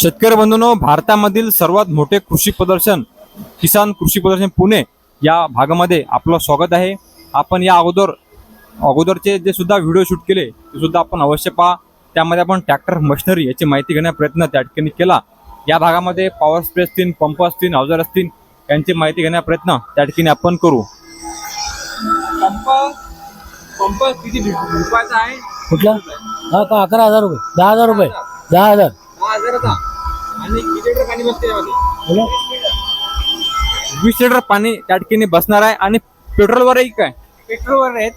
शेतकरी बंधूंनो भारतामधील सर्वात मोठे कृषी प्रदर्शन किसान कृषी प्रदर्शन पुणे या भागामध्ये आपलं स्वागत आहे. आपण या अगोदर अगोदरचे जे सुद्धा व्हिडिओ शूट केले ते सुद्धा आपण अवश्य पहा. त्यामध्ये आपण ट्रॅक्टर मशिनरी याची माहिती घेण्याचा प्रयत्न त्या ठिकाणी केला. या भागामध्ये पॉवर स्प्रे असतील पंप असतील अवजार असतील यांची माहिती घेण्याचा प्रयत्न त्या ठिकाणी आपण करू. पंप पंप किती रुपयाचा आहे? कुठला? हा का अकरा हजार रुपये. दहा हजार रुपये. दहा हजार. दहा हजाराचा वीस लिटर पाणी त्या ठिकाणी बसणार आहे आणि पेट्रोलवर आहे काय? पेट्रोलवर आहेत.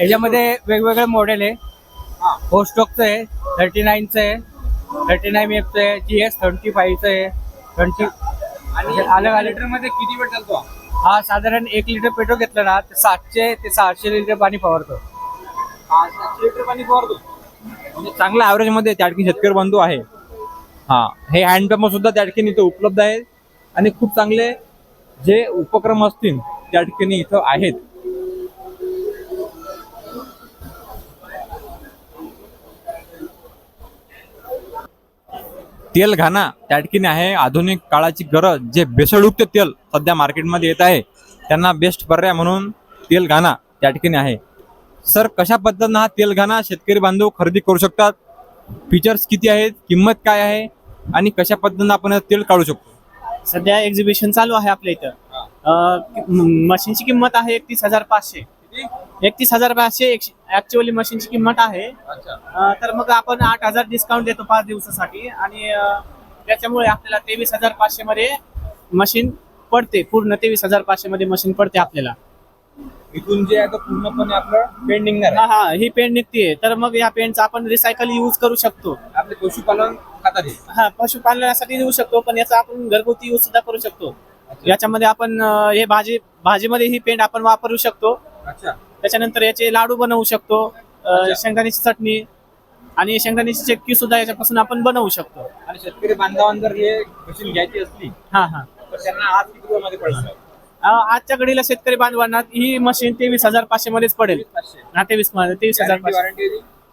याच्यामध्ये वेगवेगळे मॉडेल आहे. होस्टॉकचं आहे थर्टी नाईनचं आहे थर्टी नाईन एफचं आहे जी एस थर्टी फाईव्हचं आहे ट्वेंटी आणि अलग अलग लिटरमध्ये किती वेळ चालतो हा साधारण एक लिटर पेट्रोल घेतलं ना तर सातशे ते सहाशे लिटर पाणी फवारतो. लिटर पाणी फवारतो. म्हणजे चांगला ऍव्हरेजमध्ये त्या ठिकाणी शेतकरी बंधू आहे. हा हे हँडपंप सुद्धा त्या ठिकाणी इथं उपलब्ध आहेत. आणि खूप चांगले जे उपक्रम असतील त्या ठिकाणी इथं आहेत. तेल घाणा त्या ठिकाणी आहे. आधुनिक काळाची गरज जे भेसळयुक्त तेल सध्या मार्केटमध्ये येत आहे त्यांना बेस्ट पर्याय म्हणून तेल घाणा त्या ठिकाणी आहे. सर कशा पद्धतीनं हा तेल घाणा शेतकरी बांधव खरेदी करू शकतात? फीचर्स किती आहेत? किंमत काय आहे? आणि कशा पद्धतीनं आपण तेल काढू शकतो? सध्या एक्झिबिशन चालू आहे आपल्या इथं. मशीनची किंमत आहे एकतीस हजार पाचशे. एकतीस हजार पाचशे ऍक्च्युअली मशीनची किंमत आहे. तर मग आपण आठ हजार डिस्काउंट देतो पाच दिवसासाठी. आणि त्याच्यामुळे आपल्याला तेवीस हजार पाचशे मध्ये मशीन पडते. पूर्ण तेवीस हजार पाचशे मध्ये मशीन पडते आपल्याला. इथून जे आहे पूर्णपणे आपलं पेंट निघणार हा हा ही पेंट निघते तर मग या पेंटचा आपण रिसायकल यूज करू शकतो. आपले पशुपालन खातात हे. हा पशुपालनासाठी देऊ शकतो पण याचा आपण घरगुती यूज सुद्धा करू शकतो. याच्यामध्ये आपण अं, हे भाजी भाजीमध्ये ही पेंट आपण वापरू शकतो. अच्छा. त्याच्यानंतर याचे लाडू बनवू शकतो अं, अच्छा. शेंगदाण्याची चटणी आणि शेंगदाण्याची चटणी सुद्धा याच्यापासून आपण बनवू शकतो. आणि शेतकरी बांधवांना जर हे मशीन घ्यायची असली हा हा. तर त्यांना आज किती रुपयामध्ये पडणार? आहे? आजच्या घडीला शेतकरी बांधवांना ही मशीन तेवीस हजार पाचशे मध्येच पडेल. हा तेवीस तेवीस हजार?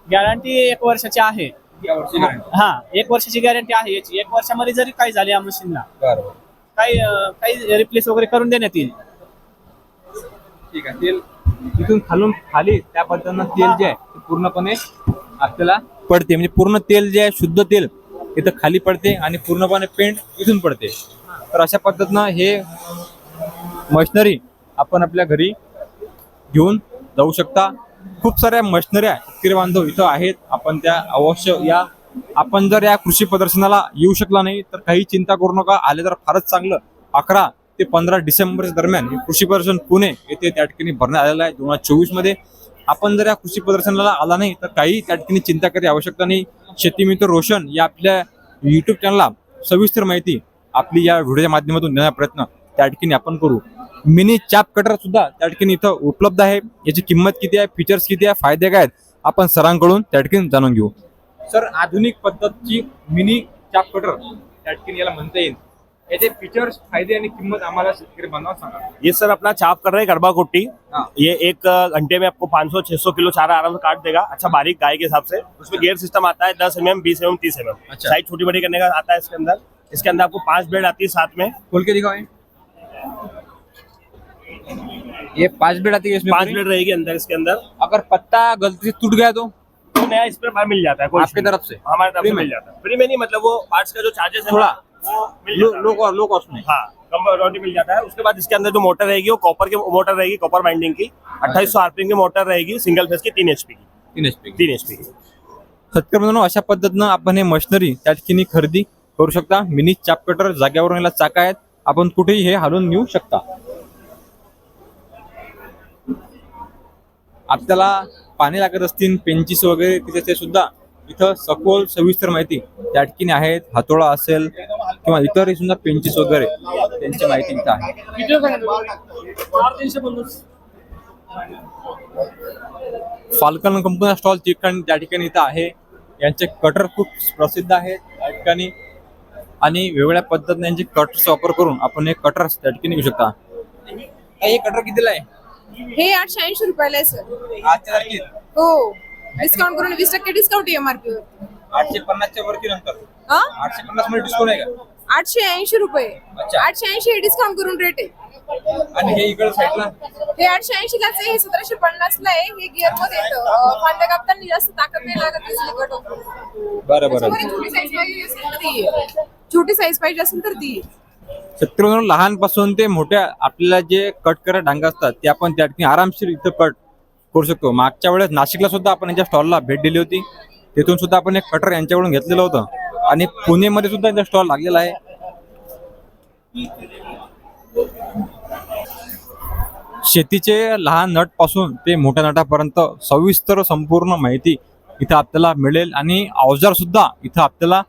गॅरंटी एक वर्षाची आहे. हा एक वर्षाची गॅरंटी आहे याची एक वर्षामध्ये जरी काही झाले या मशीनला. काही काही रिप्लेस वगैरे करून देण्यात येईल ठीक आहे तेल इथून खालून खाली त्या पद्धतीनं तेल जे आहे ते पूर्णपणे आपल्याला पडते म्हणजे पूर्ण तेल जे आहे शुद्ध तेल इथं खाली पडते आणि पूर्णपणे पेंट इथून पडते तर अशा पद्धतीनं हे मशिनरी आपण आपल्या घरी घेऊन जाऊ शकता. खूप साऱ्या मशनऱ्या शेतकरी बांधव इथं आहेत. आपण त्या अवश्य या. आपण जर या कृषी प्रदर्शनाला येऊ शकला नाही तर काही चिंता करू नका. आले तर फारच चांगलं. अकरा ते पंधरा डिसेंबरच्या दरम्यान हे कृषी प्रदर्शन पुणे येथे त्या ठिकाणी भरण्यात आलेलं आहे दोन हजार चोवीसमध्ये. आपण जर या कृषी प्रदर्शनाला आला नाही तर काही त्या ठिकाणी चिंता करायची आवश्यकता नाही. शेतीमित्र रोशन या आपल्या युट्यूब चॅनलला सविस्तर माहिती आपली या व्हिडिओच्या माध्यमातून देण्याचा प्रयत्न त्या ठिकाणी आपण करू. मिनी चाप कटर सुद्धा त्या ठिकाणी इथं उपलब्ध आहे. याची किंमत किती आहे? फीचर्स किती आहे? फायदे काय आहेत? आपण सरांकडून त्या ठिकाणी जाणून घेऊ. सर आधुनिक पद्धतची मिनी चाप कटर त्या ठिकाणी याला म्हणता येईल. याचे फीचर्स फायदे आणि किंमत सांगा. ये सर अपना चाप कर रहे गड़बा कुट्टी। हाँ। ये एक घंटे में आपको 500-600 किलो चारा आराम से काट देगा। अच्छा बारीक गाय के हिसाब से। उसमें गियर सिस्टम आता है 10 एम बीस एम तीस एम अच्छा। साइज छोटी बड़ी करने का आता है इसके अंदर। इसके अंदर आपको पांच बेड आती है साथ में। खोल के दिखाओ ये। पांच बेड आती है इसमें पांच पूरी? बेड रहेगी अंदर इसके अंदर। अगर पत्ता गलती से टूट गया तो? तो नया इस पर मिल जाता है कोई आपकी। तरफ से? हमारी तरफ से में? मिल जाता है। फ्री में नहीं मतलब वो पार्ट्स का जो चार्जेस है थोड़ा। वो मिल लो जाता है। लो को- लो कॉस्ट में। हाँ मिल जाता है। उसके बाद इसके अंदर जो मोटर रहेगी वो कॉपर की मोटर रहेगी कॉपर बाइंडिंग की। अट्ठाईस सौ आरपीएम की मोटर रहेगी सिंगल फेस की तीन एचपी की। तीन एचपी तीन एचपी की। शेतकरी मित्रांनो अशा पद्धतीनं आपण हे मशिनरी त्या ठिकाणी खरेदी करू शकता. मिनी चाप कटर जाग्यावरून याला चाका आहेत. आपण कुठेही हे हलवून नेऊ शकता. आपल्याला पाणी लागत असतील पेंचीस वगैरे तिथे ते सुद्धा इथं सखोल सविस्तर माहिती त्या ठिकाणी आहेत. हातोळा असेल किंवा इतरही सुद्धा पेंचीस वगैरे त्यांची माहिती इथं आहे. फाल्कन कंपनी स्टॉल ठिकाणी त्या ठिकाणी इथं आहे यांचे कटर खूप प्रसिद्ध आहेत. त्या ठिकाणी आणि वेगवेगळ्या पद्धतीने यांचे कटर्स वापर करून आपण हे कटर्स त्या ठिकाणी घेऊ शकता. हे कटर कितीला आहे? हे आठशे ऐंशी रुपयाला आहे सर. आजच्या तारखेत? हो. डिस्काउंट करून वीस टक्के डिस्काउंट एमआरपी वर आठशे पन्नासच्या वरती नंतर? हा? आठशे पन्नासमध्ये डिस्काउंट आहे का? आठशे ऐंशी रुपये. अच्छा. आठशे ऐंशी डिस्काउंट करून रेट आहे. आणि हे इकडे साईडला? हे आठशे ऐंशी लाच आहे हे सतराशे पन्नास ला आहे. हे गिअरमध्ये येतं. अं, फांद्या कापताना जास्त ताकद नाही लागत कट बरं बरं. छोटी साईज पाहिजे असेल तर ती आहे. छोटी साईज पाहिजे असेल तर ती आहे. शेतकरी लहानपासून ते मोठ्या आपल्याला जे कट करत डांग असतात ते आपण त्या ठिकाणी आरामशीर इथं कट करू शकतो. मागच्या वेळेस नाशिकला सुद्धा आपण यांच्या स्टॉलला भेट दिली होती. तिथून सुद्धा आपण एक कटर यांच्याकडून घेतलेलं होतं. आणि पुणेमध्ये सुद्धा यांचा स्टॉल लागलेला आहे. शेतीचे लहान नटपासून ते मोठ्या नटापर्यंत सविस्तर संपूर्ण माहिती इथं आपल्याला मिळेल आणि अवजार सुद्धा इथं आपल्याला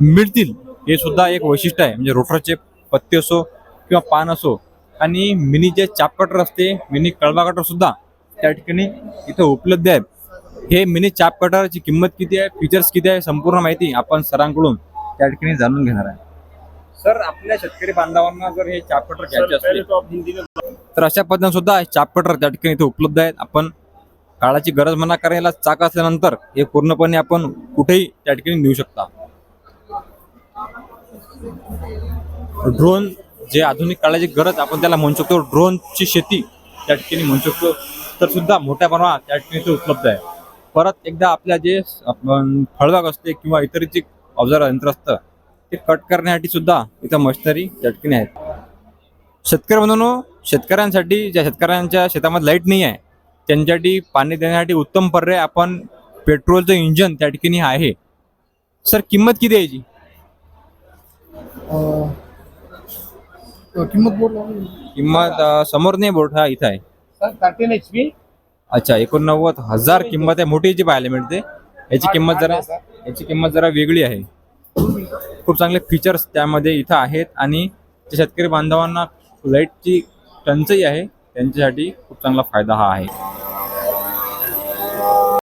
मिळतील. हे सुद्धा एक वैशिष्ट्य आहे. म्हणजे रोटरचे पत्ते असो किंवा पान असो आणि मिनी जे चाप कटर असते मिनी कळबा कटर सुद्धा त्या ठिकाणी इथं उपलब्ध आहे हे मिनी चाप कटरची किंमत किती आहे फीचर्स किती आहे संपूर्ण माहिती आपण सरांकडून त्या ठिकाणी जाणून घेणार आहे. सर आपल्या शेतकरी बांधवांना जर हे चाप कटर घ्यायचे असतील तर अशा पद्धतीने सुद्धा चाप कटर त्या ठिकाणी इथे उपलब्ध आहेत. आपण काळाची गरज म्हणा करायला चाक असल्यानंतर हे पूर्णपणे आपण कुठेही त्या ठिकाणी नेऊ शकता. ड्रोन जे आधुनिक काळाची गरज आपण त्याला म्हणू शकतो ड्रोनची शेती त्या ठिकाणी म्हणू शकतो. तर सुद्धा मोठ्या प्रमाणात त्या ठिकाणी ते उपलब्ध आहे. परत एकदा आपल्या जे आपण फळबाग असते किंवा इतर जे अवजार यंत्र असतं ते कट करण्यासाठी सुद्धा इथं मशिनरी त्या ठिकाणी आहेत. शेतकरी म्हणून शेतकऱ्यांसाठी ज्या शेतकऱ्यांच्या शेतामध्ये लाइट नाही आहे त्यांच्यासाठी पाणी देण्यासाठी उत्तम पर्याय आपण पेट्रोलचं इंजन त्या ठिकाणी आहे. सर किंमत किती आहे किंमत बोल किंमत अं, समोर नाही बोर्ड हा इथं आहे. थर्टीन एच पी अच्छा एकोणनव्वद हजार किंमत आहे मोठी जी पाहायला मिळते. याची किंमत जरा याची किंमत जरा वेगळी आहे. खूप चांगले फीचर्स त्यामध्ये इथं आहेत आणि जे शेतकरी बांधवांना लाईटची टंचाई आहे त्यांच्यासाठी खूप चांगला फायदा हा आहे.